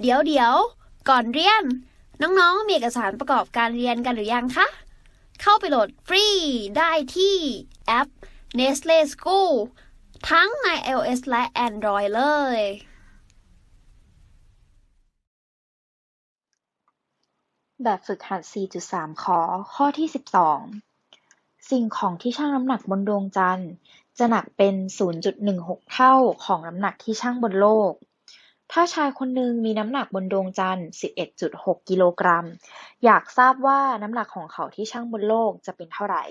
เดี๋ยวเดี๋ยวก่อนเรียน น้องๆ มีเอกสารประกอบการเรียนกันหรือยังคะ เข้าไปโหลดฟรีได้ที่แอป Nestle School ทั้งใน iOS และ Android เลย แบบฝึกหัด 4.3 ขอ ข้อที่ 12 สิ่งของที่ชั่งน้ำหนักบนดวงจันทร์ จะหนักเป็น 0.16 เท่าของน้ำหนักที่ชั่งบนโลก ถ้าชายคนหนึ่งมีน้ำหนักบนดวงจันทร์ 11.6 กิโลกรัม อยากทราบว่าน้ำหนักของเขาที่ชั่งบนโลกจะเป็นเท่าไหร่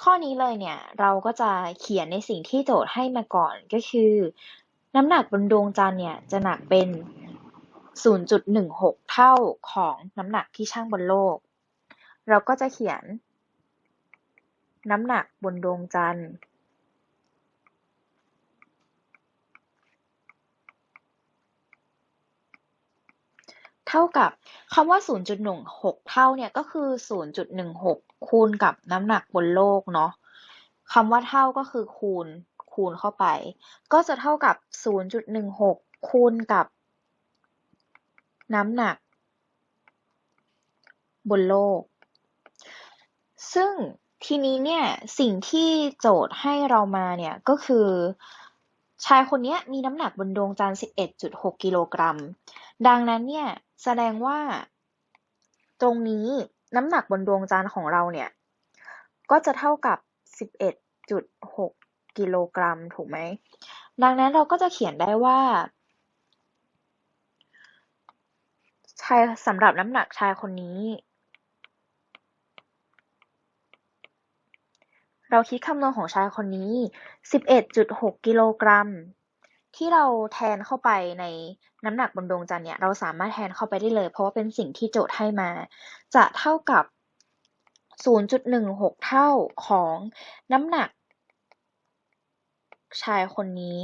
ข้อนี้เลยเนี่ยเราก็จะเขียนในสิ่งที่โจทย์ให้มาก่อนก็คือ น้ำหนักบนดวงจันทร์เนี่ยจะหนักเป็น 0.16 เท่าของน้ำหนักที่ชั่งบนโลก เราก็จะเขียน น้ำหนักบนดวงจันทร์ เท่ากับคำว่า 0.16 เท่าเนี่ยก็คือ 0.16 คูณกับน้ำหนักบนโลกเนาะคำว่าเท่าก็คือคูณคูณเข้าไป ก็จะเท่ากับ 0.16 คูณกับน้ำหนักบนโลก ซึ่งทีนี้เนี่ยสิ่งที่โจทย์ให้เรามาเนี่ยก็คือ ชายคนนี้มีน้ำหนักบนดวงจันทร์ 11.6 กิโลกรัม ดังนั้นเนี่ย แสดงว่า ตรงนี้น้ำหนักบนดวงจันทร์ของเราเนี่ย ก็จะเท่ากับ 11.6 กิโลกรัมถูกไหม ดังนั้นเราก็จะเขียนได้ว่าชายสำหรับน้ำหนักชายคนนี้ เราคิดคำนวณของชายคนนี้ 11.6 กิโลกรัม ที่เราแทนเข้าไปในน้ำหนักบนดวงจันทร์เนี่ยเราสามารถแทนเข้าไปได้เลย เพราะว่าเป็นสิ่งที่โจทย์ให้มา จะเท่ากับ 0.16 เท่าของน้ำหนัก ชายคนนี้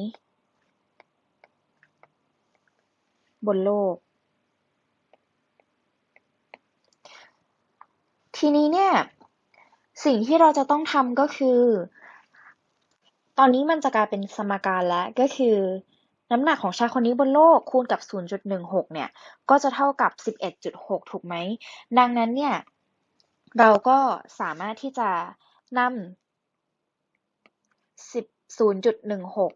บนโลก ทีนี้เนี่ย สิ่งที่เราจะต้องทำก็คือ ตอนนี้มันจะกลายเป็นสมการแล้วก็คือ น้ำหนักของชายคนนี้บนโลกคูณกับ 0.16 เนี่ย ก็จะเท่ากับ 11.6 ถูกไหม ดังนั้นเนี่ย เราก็สามารถที่จะนำ10 0.16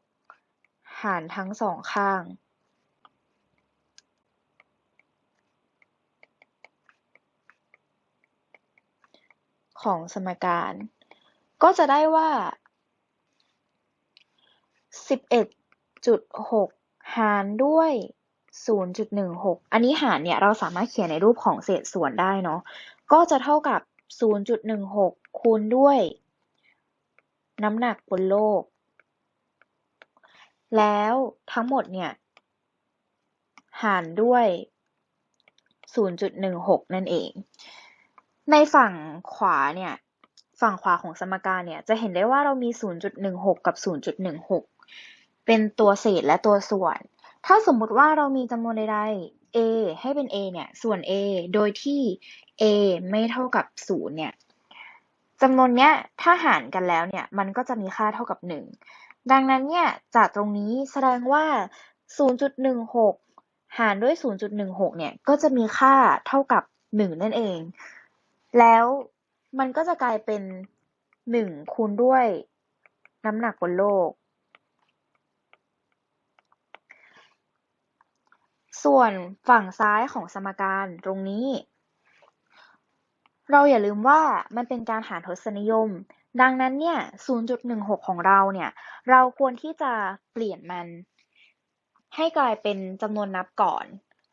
หารทั้งสองข้างของสมการ ก็จะได้ว่า 11.6หารด้วย0.16อันนี้หารเนี่ยเราสามารถเขียนในรูปของเศษส่วนได้เนาะ ก็จะเท่ากับ0.16คูณด้วย น้ำหนักบนโลก แล้วทั้งหมดเนี่ย หารด้วย 0.16 นั่นเอง ในฝั่งขวาเนี่ย ฝั่งขวาของสมการเนี่ย จะเห็นได้ว่าเรามี 0.16 กับ 0.16 เป็นตัวเศษและตัวส่วน ถ้าสมมุติว่าเรามีจำนวนใดๆ a ให้เป็น a เนี่ย ส่วน a โดยที่ a ไม่เท่ากับ 0 เนี่ยจำนวนเนี้ยถ้าหารกันแล้วเนี่ย มันก็จะมีค่าเท่ากับ 1 ดังนั้นเนี่ย จากตรงนี้แสดงว่า 0.16 หารด้วย 0.16 เนี่ย ก็จะมีค่าเท่ากับ 1 นั่นเอง แล้วมันก็จะกลายเป็น 1 คูณด้วยน้ำหนักบนโลก ส่วนฝั่งซ้ายของสมการตรงนี้ เราอย่าลืมว่ามันเป็นการหารทศนิยม ดังนั้นเนี่ย 0.16 ของเราเนี่ย เราควรที่จะเปลี่ยนมัน ให้กลายเป็นจำนวนนับก่อน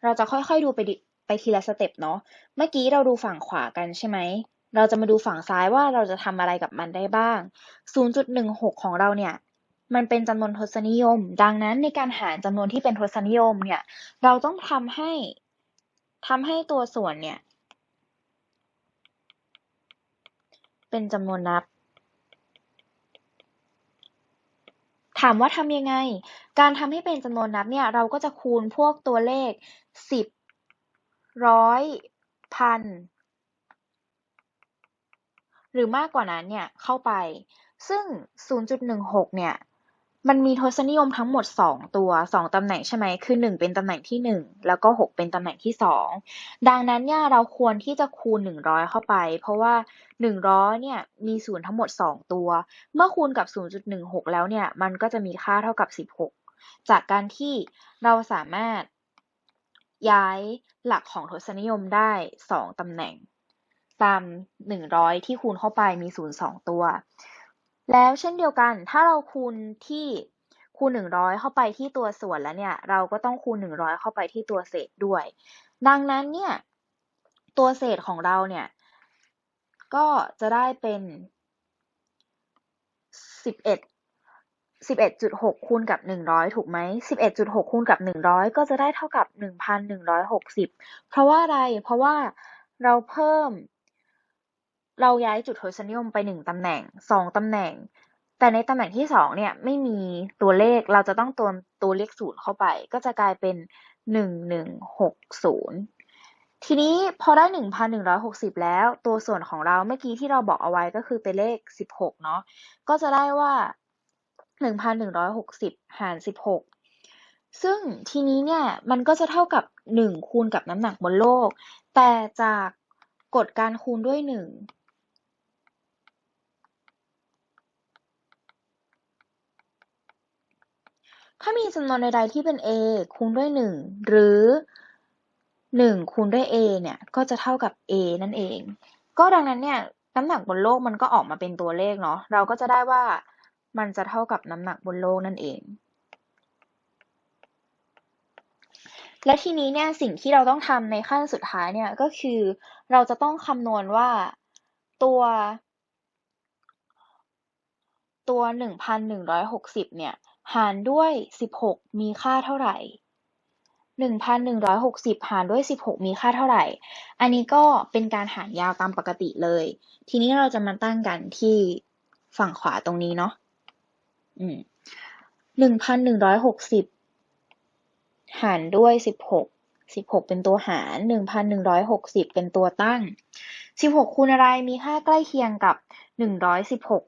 เราจะค่อยๆดูไปไปทีละสเต็ปเนาะ เมื่อกี้เราดูฝั่งขวากันใช่ไหม เราจะมาดูฝั่งซ้ายว่าเราจะทำอะไรกับมันได้บ้าง 0.16 ของเราเนี่ย มันเป็นจำนวนทศนิยม ดังนั้นในการหารจำนวนที่เป็นทศนิยมเนี่ย เราต้องทำให้ทำให้ตัวส่วนเนี่ย เป็นจำนวนนับ ถามว่าทำยังไง การทำให้เป็นจำนวนนับเนี่ย เราก็จะคูณพวกตัวเลขสิบร้อยพันหรือมากกว่านั้นเนี่ยเข้าไป ซึ่ง 0.16 เนี่ย มันมีทศนิยมทั้งหมดสองตัวสองตำแหน่งใช่ไหม คือหนึ่งเป็นตำแหน่งที่หนึ่งแล้วก็หกเป็นตำแหน่งที่สองดังนั้นเนี่ยเราควรที่จะคูณหนึ่งร้อยเข้าไป เพราะว่าหนึ่งร้อยเนี่ยมีศูนย์ทั้งหมดสองตัว เมื่อคูณกับศูนย์จุดหนึ่งหกแล้วเนี่ยมันก็จะมีค่าเท่ากับสิบหกจากการที่เราสามารถย้ายหลักของทศนิยมได้สองตำแหน่ง ตามหนึ่งร้อยที่คูณเข้าไปมีศูนย์สองตัว แล้วเช่นเดียวกัน ถ้าเราคูณที่คูณหนึ่งร้อยเข้าไปที่ตัวส่วนแล้วเนี่ย เราก็ต้องคูณหนึ่งร้อยเข้าไปที่ตัวเศษด้วย ดังนั้นเนี่ย ตัวเศษของเราเนี่ย ก็จะได้เป็นสิบเอ็ดสิบเอ็ดจุดหกคูณกับหนึ่งร้อยถูกไหมสิบเอ็ดจุดหกคูณกับหนึ่งร้อยก็จะได้เท่ากับหนึ่งพันหนึ่งร้อยหกสิบเพราะว่าอะไร เพราะว่าเราเพิ่ม เราย้ายจุดทศนิยมไปหนึ่งตำแหน่งสองตำแหน่ง แต่ในตำแหน่งที่สองเนี่ยไม่มีตัวเลขเราจะต้องตัวตัวเลขศูนย์เข้าไป ก็จะกลายเป็นหนึ่งหนึ่งหกศูนย์ทีนี้พอได้หนึ่งพันหนึ่งร้อยหกสิบแล้ว ตัวส่วนของเราเมื่อกี้ที่เราบอกเอาไว้ก็คือเป็นเลขสิบหกเนาะก็จะได้ว่าหนึ่งพันหนึ่งร้อยหกสิบหารสิบหกซึ่งทีนี้เนี่ยมันก็จะเท่ากับหนึ่งคูณกับน้ำหนักบนโลก แต่จากกฎการคูณด้วยหนึ่ง ถ้ามีจำนวนใดๆที่เป็น a คูณด้วยหนึ่งหรือหนึ่งคูณด้วย a เนี่ย ก็จะเท่ากับ a นั่นเอง ก็ดังนั้นเนี่ย น้ำหนักบนโลกมันก็ออกมาเป็นตัวเลขเนาะ เราก็จะได้ว่ามันจะเท่ากับน้ำหนักบนโลกนั่นเอง และทีนี้เนี่ยสิ่งที่เราต้องทำในขั้นสุดท้ายเนี่ยก็คือ เราจะต้องคำนวณว่าตัวตัวหนึ่งพันหนึ่งร้อยหกสิบเนี่ย หารด้วยสิบหกมีค่าเท่าไหร่หนึ่งพันหนึ่งร้อยหกสิบหารด้วยสิบหกมีค่าเท่าไหร่ อันนี้ก็เป็นการหารยาวตามปกติเลย ทีนี้เราจะมาตั้งกันที่ฝั่งขวาตรงนี้เนาะหนึ่งพันหนึ่งร้อยหกสิบหารด้วยสิบหกสิบหกเป็นตัวหารหนึ่งพันหนึ่งร้อยหกสิบเป็นตัวตั้งสิบหกคูณอะไรมีค่าใกล้เคียงกับหนึ่งร้อยสิบหก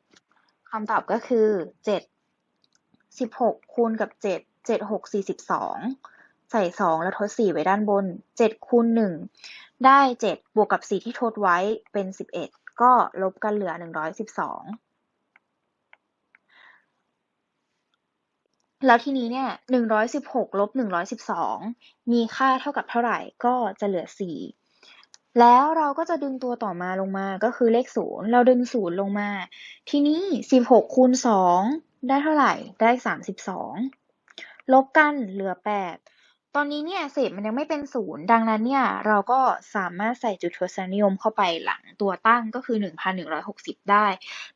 คำตอบก็คือเจ็ด สิบหกคูณกับเจ็ดเจ็ดหกสี่สิบสองใส่สองแล้วทดสี่ไว้ด้านบนเจ็ดคูณหนึ่งได้เจ็ดบวกกับสี่ที่ทดไว้เป็นสิบเอ็ดก็ลบกันเหลือหนึ่งร้อยสิบสองแล้วทีนี้เนี่ยหนึ่งร้อยสิบหกลบหนึ่งร้อยสิบสองมีค่าเท่ากับเท่าไหร่ก็จะเหลือสี่แล้วเราก็จะดึงตัวต่อมาลงมาก็คือเลขศูนย์เราดึงศูนย์ลงมา ทีนี้สิบหกคูณสอง ได้เท่าไหร่ ได้สามสิบสอง ลบกันเหลือแปด ตอนนี้เนี่ยเศษมันยังไม่เป็นศูนย์ ดังนั้นเนี่ยเราก็สามารถใส่จุดทศนิยมเข้าไปหลังตัวตั้งก็คือ 1,160 ได้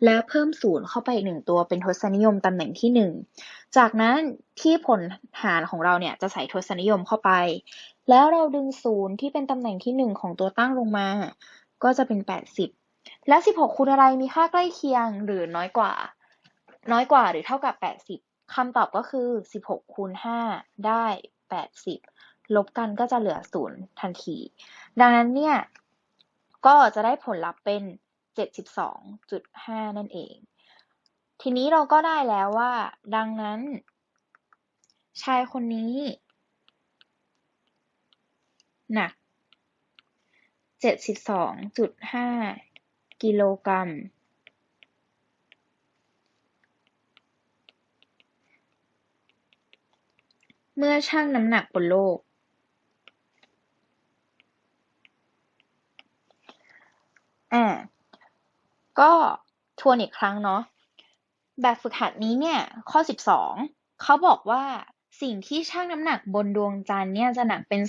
แล้วเพิ่มศูนย์เข้าไปหนึ่งตัวเป็นทศนิยมตำแหน่งที่ 1 จากนั้นที่ผลหารของเราเนี่ยจะใส่ทศนิยมเข้าไป แล้วเราดึงศูนย์ที่เป็นตำแหน่งที่ 1 ของตัวตั้งลงมา ก็จะเป็น 80 และ 16 คูณอะไรมีค่าใกล้เคียงหรือน้อยกว่า น้อยกว่าหรือเท่ากับ 80 คำตอบก็คือ 16 คูณ 5 ได้แปดสิบลบกันก็จะเหลือศูนย์ทันที ดังนั้นเนี่ย ก็จะได้ผลลัพธ์เป็นเจ็ดสิบสองจุดห้านั่นเอง ทีนี้เราก็ได้แล้วว่า ดังนั้น ชายคนนี้หนักเจ็ดสิบสองจุดห้ากิโลกรัม เมื่อชั่งน้ำหนักบนโลก อ่า ก็ทวนอีกครั้งเนาะ แบบฝึกหัดนี้เนี่ย ข้อ 12 เขาบอกว่าสิ่งที่ชั่งน้ำหนักบนดวงจันทร์เนี่ยจะหนักเป็น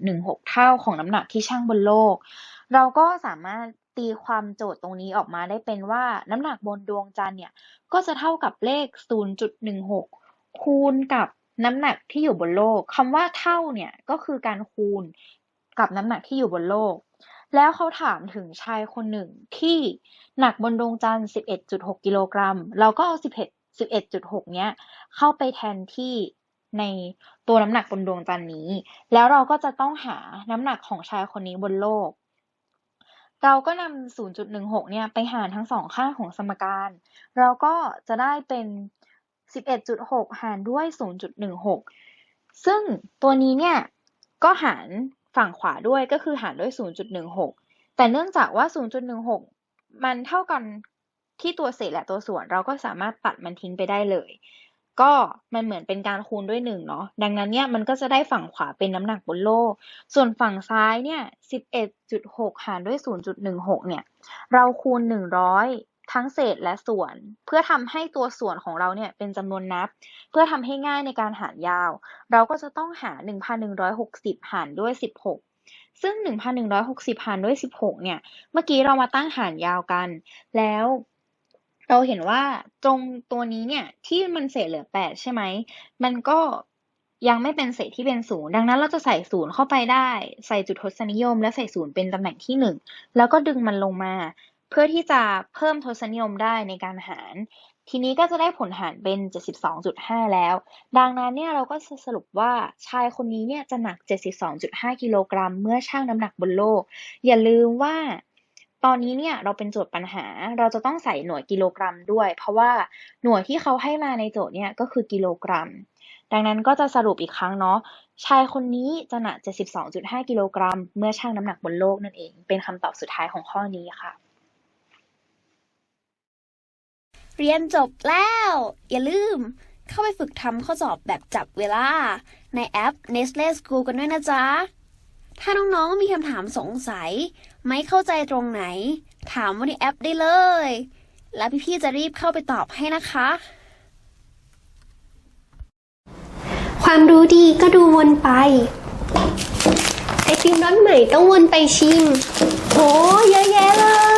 0.16 เท่าของน้ำหนักที่ชั่งบนโลก เราก็สามารถตีความโจทย์ตรงนี้ออกมาได้เป็นว่าน้ำหนักบนดวงจันทร์เนี่ย ก็จะเท่ากับเลข 0.16 คูณกับ น้ำหนักที่อยู่บนโลกคำว่าเท่าเนี่ยก็คือการคูณกับน้ำหนักที่อยู่บนโลก แล้วเขาถามถึงชายคนหนึ่งที่หนักบนดวงจันทร์ 11.6 กิโลกรัม เราก็เอา 11 11.6 เนี้ยเข้าไปแทนที่ในตัวน้ำหนักบนดวงจันทร์นี้ แล้วเราก็จะต้องหาน้ำหนักของชายคนนี้บนโลก เราก็นำ0.16 เนี่ยไปหารทั้งสองข้างของสมการ เราก็จะได้เป็น 11.6 หารด้วย 0.16 ซึ่งตัวนี้เนี่ยก็หารฝั่งขวาด้วยก็คือหารด้วย 0.16 แต่เนื่องจากว่า 0.16 มันเท่ากันที่ตัวเศษและตัวส่วนเราก็สามารถตัดมันทิ้งไปได้เลย ก็มันเหมือนเป็นการคูณด้วยหนึ่งเนาะดังนั้นเนี่ยมันก็จะได้ฝั่งขวาเป็นน้ำหนักบนโลก ส่วนฝั่งซ้ายเนี่ย11.6 หารด้วย 0.16 เนี่ย เราคูณ 100 ทั้งเศษและส่วน เพื่อทำให้ตัวส่วนของเราเนี่ยเป็นจำนวนนับ เพื่อทำให้ง่ายในการหารยาว เราก็จะต้องหา 1,160 หารด้วย 16ซึ่ง 1,160 หารด้วย 16 เนี่ย เมื่อกี้เรามาตั้งหารยาวกัน แล้ว เราเห็นว่าตรงตัวนี้เนี่ย ที่มันเศษเหลือ 8 ใช่ไหม มันก็ยังไม่เป็นเศษที่เป็นศูนย์ดังนั้นเราจะใส่ศูนย์เข้าไปได้ ใส่จุดทศนิยม และใส่ศูนย์เป็นตำแหน่งที่หนึ่งแล้วก็ดึงมันลงมา เพื่อที่จะเพิ่มทศนิยมได้ในการหาร ทีนี้ก็จะได้ผลหารเป็น 72.5 แล้ว ดังนั้นเนี่ยเราก็จะสรุปว่าชายคนนี้เนี่ยจะหนัก 72.5 กิโลกรัม เมื่อชั่งน้ำหนักบนโลก อย่าลืมว่าตอนนี้เนี่ยเราเป็นโจทย์ปัญหาเราจะต้องใส่หน่วยกิโลกรัมด้วย เพราะว่าหน่วยที่เขาให้มาในโจทย์เนี่ยก็คือกิโลกรัม ดังนั้นก็จะสรุปอีกครั้งเนาะชายคนนี้จะหนัก 72.5 กิโลกรัม เมื่อชั่งน้ำหนักบนโลกนั่นเอง เป็นคำตอบสุดท้ายของข้อนี้ค่ะ เรียนจบแล้ว อย่าลืม เข้าไปฝึกทำข้อสอบแบบจับเวลา ในแอป Nestle School กันด้วยนะจ๊ะ ถ้าน้องๆมีคำถามสงสัย ไม่เข้าใจตรงไหน ถามว่าในแอปได้เลย แล้วพี่ๆจะรีบเข้าไปตอบให้นะคะ ความรู้ดีก็ดูวนไป ไอติมรสใหม่ต้องวนไปชิมโหเยอะแยะเลย